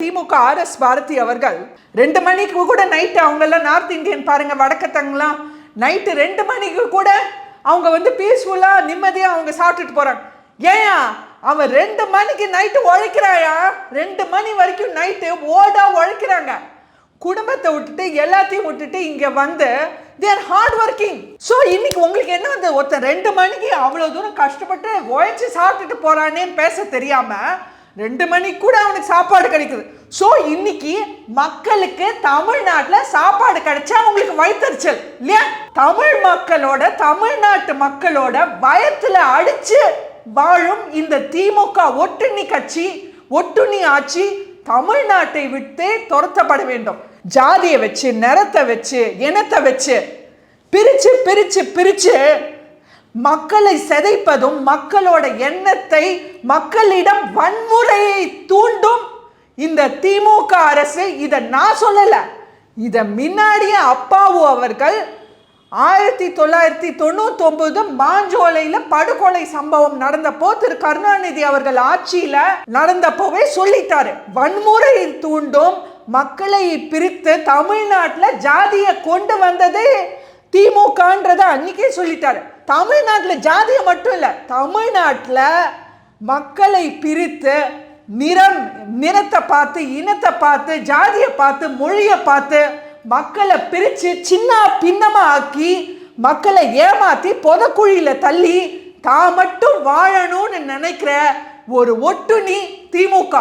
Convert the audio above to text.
திமுக R S Bharathi அவர்கள் ரெண்டு மணிக்கு கூட நைட்டு அவங்கெல்லாம் நார்த் இந்தியன் பாருங்க வடக்கத்தங்கலாம் நைட்டு ரெண்டு மணிக்கு கூட அவங்க வந்து பீஸ்ஃபுல்லாக நிம்மதியாக அவங்க சாப்பிட்டுட்டு போகிறாங்க ஏயா அவன் ரெண்டு மணிக்கு நைட்டு உழைக்கிறாயா? ரெண்டு மணி வரைக்கும் நைட்டு ஓடா உழைக்கிறாங்க. குடும்பத்தை விட்டுட்டு எல்லாத்தையும் விட்டுட்டு இங்கே வந்து தேர் ஹார்ட் ஒர்க்கிங் ஸோ இன்னைக்கு உங்களுக்கு என்ன வந்து ஒருத்தன் ரெண்டு மணிக்கு அவ்வளோ தூரம் கஷ்டப்பட்டு உழைச்சி சாப்பிட்டுட்டு போகிறானேன்னு பேச தெரியாமல் ரெண்டு மணிக்கு கூட அவனுக்கு சாப்பாடு கிடைக்குது. ஸோ இன்னைக்கு மக்களுக்கு தமிழ்நாட்டில் சாப்பாடு கிடைச்சா அவங்களுக்கு வயிற்றுச்சல் இல்லையா? தமிழ் மக்களோட தமிழ்நாட்டு மக்களோட பயத்தில் அடிச்சு வாழும் இந்த திமுக ஒட்டுண்ணி கட்சி ஒட்டுண்ணி ஆட்சி தமிழ்நாட்டை விட்டே துரத்தப்பட வேண்டும். ஜாதியை வச்சு நிறத்தை வச்சு இனத்தை வச்சு பிரிச்சு பிரிச்சு பிரிச்சு மக்களை சிதைப்பதும் மக்களோட எண்ணத்தை மக்களிடம் வன்முறையை தூண்டும். இந்த திமுக அரசு இதை நான் சொல்லலை. இதை முன்னாடியே அப்பாவு அவர்கள் ஆயிரத்தி தொள்ளாயிரத்தி தொண்ணூத்தி ஒன்பது மாஞ்சோலையில படுகொலை சம்பவம் நடந்தப்போ திரு கருணாநிதி அவர்கள் ஆட்சியில நடந்தப்போவே சொல்லிட்டாரு. வன்முறை தூண்டும் மக்களை பிரித்து தமிழ்நாட்டில் ஜாதியை கொண்டு வந்ததே திமுகன்றத அன்னைக்கே சொல்லிட்டாரு. தமிழ்நாட்டில் ஜாதியை மட்டும் இல்லை தமிழ்நாட்டில் மக்களை பிரித்து நிறம் நிறத்தை பார்த்து இனத்தை பார்த்து ஜாதியை பார்த்து மொழியை பார்த்து மக்களை பிரித்து சின்ன பின்னமாக ஆக்கி மக்களை ஏமாற்றி பொதக்குழியில் தள்ளி தான் மட்டும் வாழணும்னு நினைக்கிற ஒரு ஒட்டுணி திமுக.